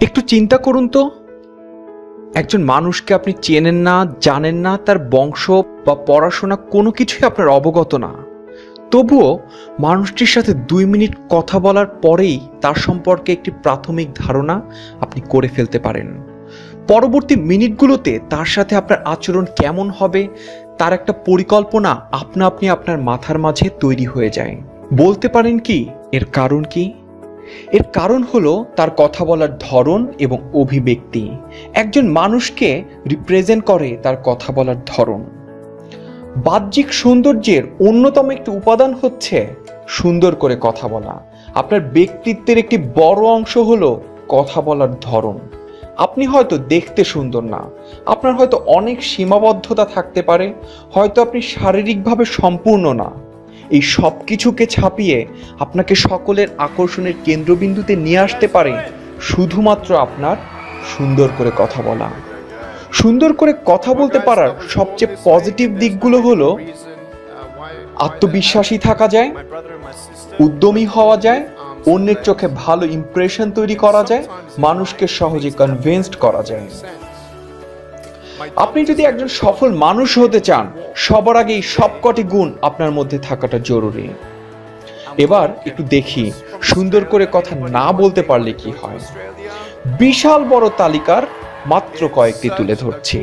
একটু চিন্তা করুন তো। একজন মানুষকে আপনি চেনেন না, জানেন না, তার বংশ বা পড়াশোনা কোনো কিছুই আপনার অবগত না। তবুও মানুষটির সাথে দুই মিনিট কথা বলার পরেই তার সম্পর্কে একটি প্রাথমিক ধারণা আপনি করে ফেলতে পারেন। পরবর্তী মিনিটগুলোতে তার সাথে আপনার আচরণ কেমন হবে, তার একটা পরিকল্পনা আপনা আপনি আপনার মাথার মাঝে তৈরি হয়ে যায়। বলতে পারেন কি, এর কারণ কি? এর কারণ হলো তার কথা বলার ধরন এবং অভিব্যক্তি। একজন মানুষকে রিপ্রেজেন্ট করে তার কথা বলার ধরন। বাহ্যিক সৌন্দর্যের অন্যতম একটি উপাদান হচ্ছে সুন্দর করে কথা বলা। আপনার ব্যক্তিত্বের একটি বড় অংশ হলো কথা বলার ধরন। আপনি হয়তো দেখতে সুন্দর না। আপনার হয়তো অনেক সীমাবদ্ধতা থাকতে পারে। হয়তো আপনি শারীরিকভাবে সম্পূর্ণ না। এই সব কিছুকে ছাপিয়ে আপনাকে সকলের আকর্ষণের কেন্দ্রবিন্দুতে নিয়ে আসতে পারে শুধুমাত্র আপনার সুন্দর করে কথা বলা। সুন্দর করে কথা বলতে পারার সবচেয়ে পজিটিভ দিকগুলো হলো আত্মবিশ্বাসী থাকা যায়, উদ্যমী হওয়া যায়, অন্যের চোখে ভালো ইমপ্রেশন তৈরি করা যায়, মানুষকে সহজে কনভিন্সড করা যায়। আপনি যদি একজন সফল মানুষ হতে চান, সবার আগে এই সবকটি গুণ আপনার মধ্যে থাকাটা জরুরি। এবার একটু দেখি, সুন্দর করে কথা না বলতে পারলে কি হয়? বিশাল বড় তালিকার মাত্র কয়েকটি তুলে ধরছি।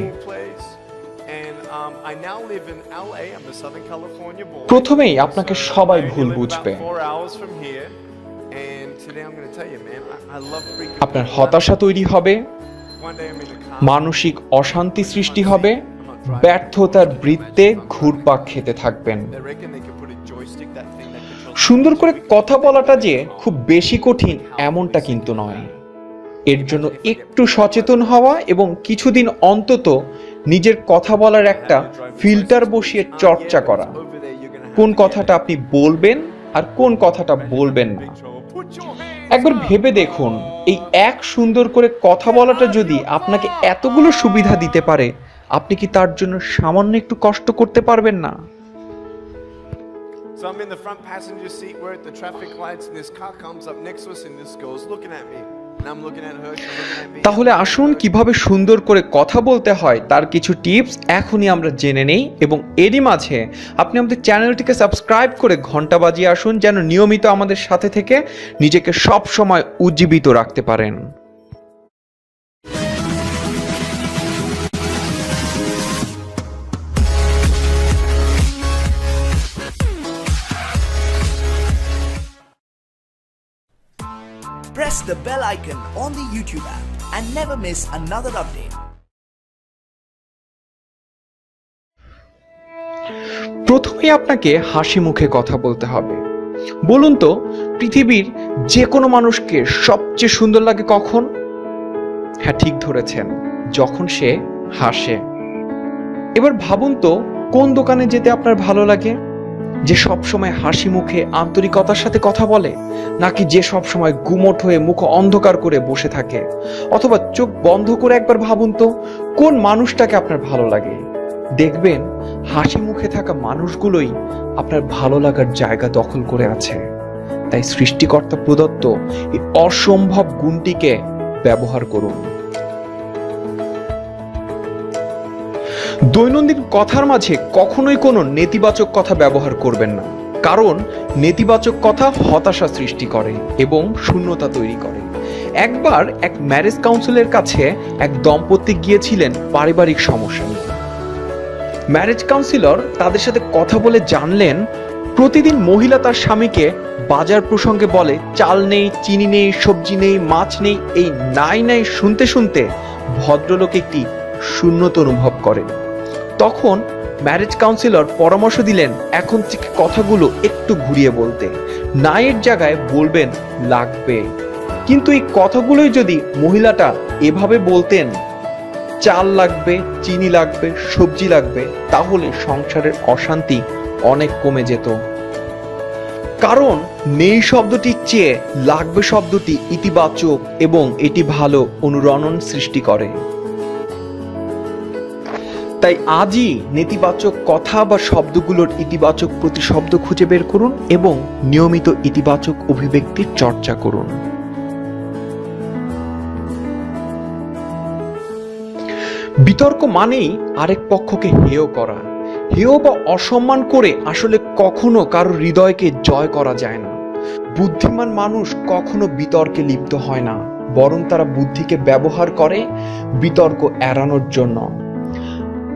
প্রথমেই আপনাকে সবাই ভুল বুঝবে। আপনার হতাশা তৈরি হবে মানসিক অশান্তি সৃষ্টি হবে, ব্যর্থতার বৃত্তে ঘুরপাক খেতে থাকবেন। সুন্দর করে কথা বলাটা যে খুব বেশি কঠিন এমনটা কিন্তু নয়। এর জন্য একটু সচেতন হওয়া এবং কিছুদিন অন্তত নিজের কথা বলার একটা ফিল্টার বসিয়ে চর্চা করা। কোন কথাটা আপনি বলবেন আর কোন কথাটা বলবেন না। একবার ভেবে দেখুন এই এক সুন্দর করে কথা বলাটা যদি আপনাকে এতগুলো সুবিধা দিতে পারে আপনি কি তার জন্য সামান্য একটু কষ্ট করতে পারবেন না So I'm in the front passenger seat. We're at the traffic lights, and this car comes up next to us, and this girl's looking at me. তাহলে আসুন কীভাবে সুন্দর করে কথা বলতে হয়, তার কিছু টিপস এখনই আমরা জেনে নেই এবং এরই মাঝে আপনি আমাদের চ্যানেলটিকে সাবস্ক্রাইব করে ঘণ্টা বাজিয়ে আসুন যেন নিয়মিত আমাদের সাথে থেকে নিজেকে সব সময় উজ্জীবিত রাখতে পারেন। Press the bell icon on the YouTube app and never miss another update. প্রথমেই আপনাকে হাসি মুখে কথা বলতে হবে। বলুন তো, পৃথিবীর যে কোনো মানুষকে সবচেয়ে সুন্দর লাগে কখন? হ্যাঁ ঠিক ধরেছেন, যখন সে হাসে। এবার ভাবুন তো, কোন দোকানে যেতে আপনার ভালো লাগে? যে সব সময় হাসি মুখে আন্তরিকতার সাথে কথা বলে, নাকি যে সব সময় গুমট হয়ে মুখ অন্ধকার করে বসে থাকে? অথবা চোখ বন্ধ করে একবার ভাবুন তো, কোন মানুষটাকে আপনার ভালো লাগে? দেখবেন, হাসি মুখে থাকা মানুষগুলোই আপনার ভালো লাগার জায়গা দখল করে আছে। তাই সৃষ্টিকর্তা প্রদত্ত এই অসম্ভব গুণটিকে ব্যবহার করুন। দৈনন্দিন কথার মাঝে কখনোই কোনো নেতিবাচক কথা ব্যবহার করবেন না। কারণ নেতিবাচক কথা হতাশা সৃষ্টি করে এবং শূন্যতা তৈরি করে। একবার এক ম্যারেজ কাউন্সিলের কাছে এক দম্পতি গিয়েছিলেন পারিবারিক সমস্যা নিয়ে। ম্যারেজ কাউন্সিলর তাদের সাথে কথা বলে জানলেন, প্রতিদিন মহিলা তার স্বামীকে বাজার প্রসঙ্গে বলে, চাল নেই, চিনি নেই, সবজি নেই, মাছ নেই। এই নাই নাই শুনতে শুনতে ভদ্রলোক একটি শূন্যত অনুভব করেন। তখন ম্যারেজ কাউন্সিলর পরামর্শ দিলেন, এখন থেকে কথাগুলো একটু ঘুরিয়ে বলতে। নায়ের জায়গায় বলবেন, লাগবে। কিন্তু এই কথাগুলোই যদি মহিলাটা এভাবে বলতেন, চাল লাগবে, চিনি লাগবে, সবজি লাগবে, তাহলে সংসারের অশান্তি অনেক কমে যেত। কারণ নেই শব্দটির চেয়ে লাগবে শব্দটি ইতিবাচক এবং এটি ভালো অনুরণন সৃষ্টি করে। তাই আজই নেতিবাচক কথা বা শব্দগুলোর ইতিবাচক প্রতিশব্দ খুঁজে বের করুন এবং নিয়মিত ইতিবাচক অভিব্যক্তির চর্চা করুন। বিতর্ক মানেই আরেক পক্ষকে হেয় করা। হেয় বা অসম্মান করে আসলে কখনো কারও হৃদয়কে জয় করা যায় না। বুদ্ধিমান মানুষ কখনো বিতর্কে লিপ্ত হয় না, বরং তারা বুদ্ধিকে ব্যবহার করে বিতর্ক এড়ানোর জন্য।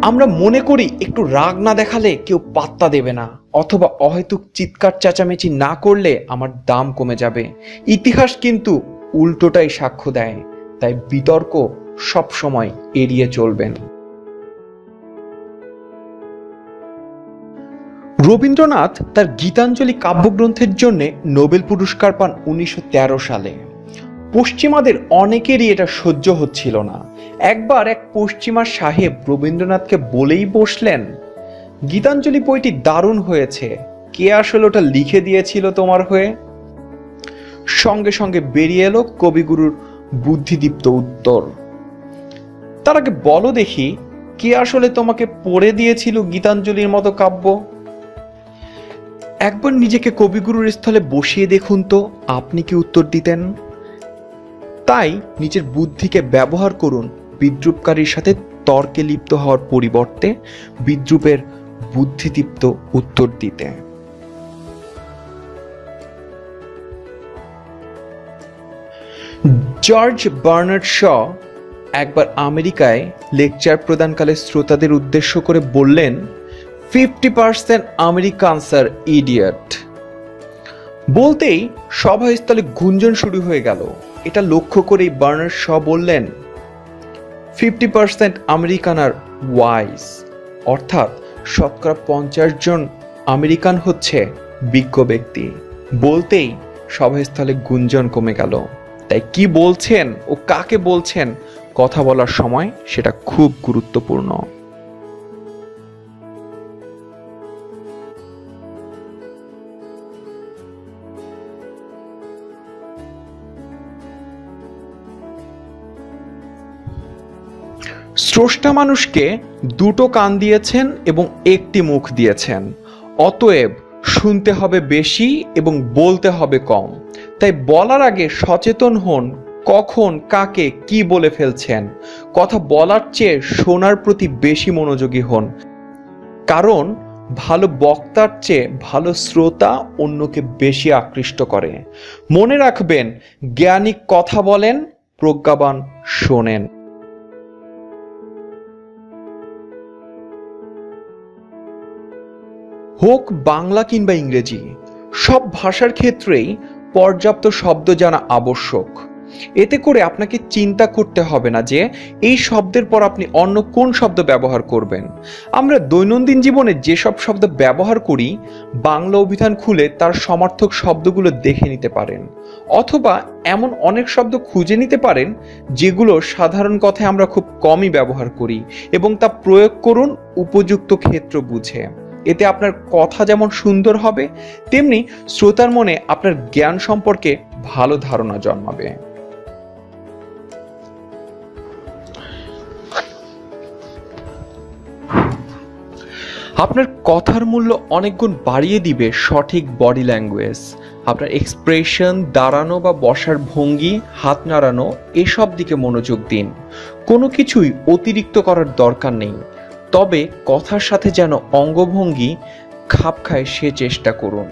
আমরা মনে করি একটু রাগ না দেখালে কেউ পাত্তা দেবে না, অথবা অহেতুক চিৎকার চেঁচামেচি না করলে আমার দাম কমে যাবে। ইতিহাস কিন্তু উল্টোটাই সাক্ষ্য দেয়, তাই বিতর্ক সব সময় এড়িয়ে চলবেন। রবীন্দ্রনাথ তার গীতাঞ্জলি কাব্যগ্রন্থের জন্য নোবেল পুরস্কার পান উনিশশো তেরো সালে। পশ্চিমাদের অনেকেরই এটা সহ্য হচ্ছিল না। একবার এক পশ্চিমা সাহেব রবীন্দ্রনাথকে বলেই বসলেন, গীতাঞ্জলি বইটি দারুণ হয়েছে। কে আসলে ওটা লিখে দিয়েছিল তোমার হয়ে? সঙ্গে সঙ্গে বেরিয়ে এলো কবিগুরুর বুদ্ধিদীপ্ত উত্তর। তার আগে বলো দেখি, কে আসলে তোমাকে পড়ে দিয়েছিল গীতাঞ্জলির মতো কাব্য? একবার নিজেকে কবিগুরুর স্থলে বসিয়ে দেখুন তো, আপনি কি উত্তর দিতেন? তাই নিজের বুদ্ধিকে ব্যবহার করুন। বিদ্রুপকারীর সাথে তর্কে লিপ্ত হওয়ার পরিবর্তে বিদ্রুপের বুদ্ধিদীপ্ত উত্তর দিতে। জর্জ বার্নার্ড শ একবার আমেরিকায় লেকচার প্রদানকালে শ্রোতাদের উদ্দেশ্য করে বললেন, ফিফটি পার্সেন্ট আমেরিকানস আর ইডিয়ট। বলতেই সভাস্থলে গুঞ্জন শুরু হয়ে গেল। এটা লক্ষ্য করেই বার্নার শ বললেন, ফিফটি পার্সেন্ট আমেরিকান আর ওয়াইজ অর্থাৎ শতকরা পঞ্চাশ জন আমেরিকান হচ্ছে বিজ্ঞ ব্যক্তি। বলতেই সভাস্থলে গুঞ্জন কমে গেল। তাই কি বলছেন ও কাকে বলছেন, কথা বলার সময় সেটা খুব গুরুত্বপূর্ণ। স্রষ্টা মানুষকে দুটো কান দিয়েছেন এবং একটি মুখ দিয়েছেন। অতএব শুনতে হবে বেশি এবং বলতে হবে কম। তাই বলার আগে সচেতন হন, কখন, কাকে, কি বলে ফেলছেন। কথা বলার চেয়ে শোনার প্রতি বেশি মনোযোগী হন। কারণ ভালো বক্তার চেয়ে ভালো শ্রোতা অন্যকে বেশি আকৃষ্ট করে। মনে রাখবেন, জ্ঞানী কথা বলেন, প্রজ্ঞাবান শোনেন। হোক বাংলা কিংবা ইংরেজি, সব ভাষার ক্ষেত্রেই পর্যাপ্ত শব্দ জানা আবশ্যক। এতে করে আপনাকে চিন্তা করতে হবে না যে এই শব্দের পর আপনি অন্য কোন শব্দ ব্যবহার করবেন। আমরা দৈনন্দিন জীবনে যেসব শব্দ ব্যবহার করি, বাংলা অভিধান খুলে তার সমার্থক শব্দগুলো দেখে নিতে পারেন। অথবা এমন অনেক শব্দ খুঁজে নিতে পারেন, যেগুলো সাধারণ কথায় আমরা খুব কমই ব্যবহার করি এবং তা প্রয়োগ করুন উপযুক্ত ক্ষেত্র বুঝে। এতে আপনার কথা যেমন সুন্দর হবে, তেমনি শ্রোতার মনে আপনার জ্ঞান সম্পর্কে ভালো ধারণা জন্মাবে। আপনার কথার মূল্য অনেক গুণ বাড়িয়ে দিবে সঠিক বডি ল্যাঙ্গুয়েজ। আপনার এক্সপ্রেশন, দাঁড়ানো বা বসার ভঙ্গি, হাত নাড়ানো, এসব দিকে মনোযোগ দিন। কোনো কিছুই অতিরিক্ত করার দরকার নেই। তবে কথার সাথে যেন অঙ্গভঙ্গি খাপ খায় সে চেষ্টা করুন।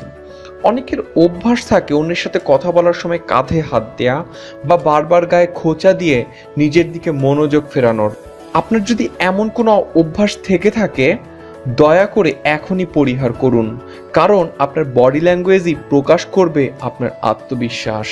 অনেকের অভ্যাস থাকে অন্যের সাথে কথা বলার সময় কাঁধে হাত দেয়া বা বারবার গায়ে খোঁচা দিয়ে নিজের দিকে মনোযোগ ফেরানোর। আপনার যদি এমন কোনো অভ্যাস থেকে থাকে, দয়া করে এখনই পরিহার করুন, কারণ আপনার বডি ল্যাঙ্গুয়েজই প্রকাশ করবে আপনার আত্মবিশ্বাস।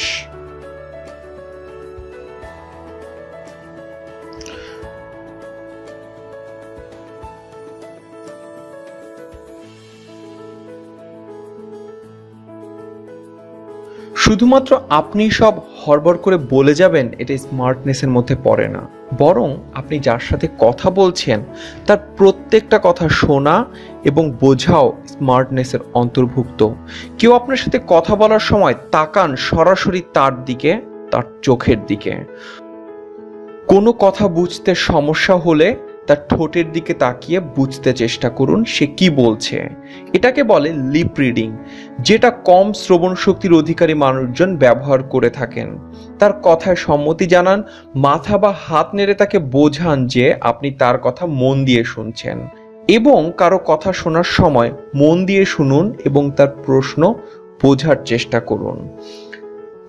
শুধুমাত্র আপনি সব হরবর করে বলে যাবেন, এটা স্মার্টনেসের মধ্যে পড়ে না। বরং আপনি যার সাথে কথা বলছেন, তার প্রত্যেকটা কথা শোনা এবং বোঝাও স্মার্টনেসের অন্তর্ভুক্ত। কেউ আপনার সাথে কথা বলার সময় তাকান সরাসরি তার দিকে, তার চোখের দিকে। কোনো কথা বুঝতে সমস্যা হলে তার ঠোঁটের দিকে তাকিয়ে বুঝতে চেষ্টা করুন সে কি বলছে। এটাকে বলে লিপ রিডিং যেটা কম শ্রবণ শক্তির অধিকারী মানুষজন ব্যবহার করে থাকেন। তার কথায় সম্মতি জানান, মাথা বা হাত নেড়ে তাকে বোঝান যে আপনি তার কথা মন দিয়ে শুনছেন। এবং কারও কথা শোনার সময় মন দিয়ে শুনুন এবং তার প্রশ্ন বোঝার চেষ্টা করুন।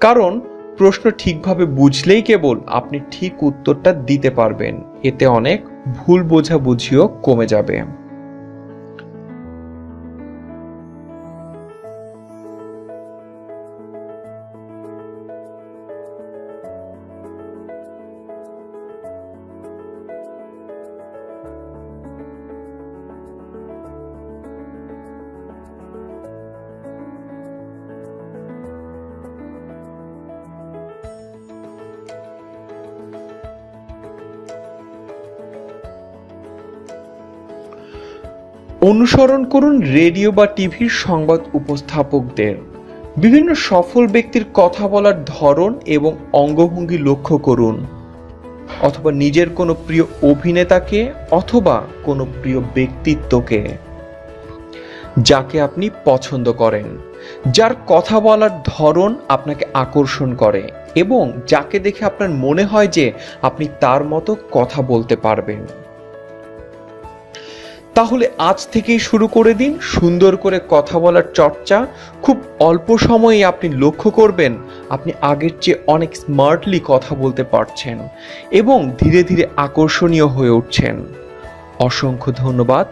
কারণ প্রশ্ন ঠিকভাবে বুঝলেই কেবল আপনি ঠিক উত্তরটা দিতে পারবেন। এতে অনেক ভুল বোঝাবুঝিও কমে যাবে। অনুসরণ করুন রেডিও বা টিভির সংবাদ উপস্থাপকদের। বিভিন্ন সফল ব্যক্তির কথা বলার ধরন এবং অঙ্গভঙ্গি লক্ষ্য করুন। অথবা নিজের কোনো প্রিয় অভিনেতাকে অথবা কোনো প্রিয় ব্যক্তিত্বকে, যাকে আপনি পছন্দ করেন। যার কথা বলার ধরন আপনাকে আকর্ষণ করে এবং যাকে দেখে আপনার মনে হয় যে আপনি তার মতো কথা বলতে পারবেন। তাহলে আজ থেকেই শুরু করে দিন সুন্দর করে কথা বলার চর্চা। খুব অল্প সময়ে আপনি লক্ষ্য করবেন আপনি আগের চেয়ে অনেক স্মার্টলি কথা বলতে পারছেন এবং ধীরে ধীরে আকর্ষণীয় হয়ে উঠছেন। অসংখ্য ধন্যবাদ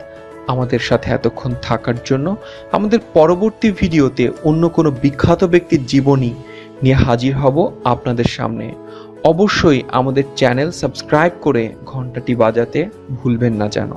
আমাদের সাথে এতক্ষণ থাকার জন্য। আমাদের পরবর্তী ভিডিওতে অন্য কোনো বিখ্যাত ব্যক্তির জীবনী নিয়ে হাজির হব আপনাদের সামনে। অবশ্যই আমাদের চ্যানেল সাবস্ক্রাইব করে ঘন্টাটি বাজাতে ভুলবেন না যেন।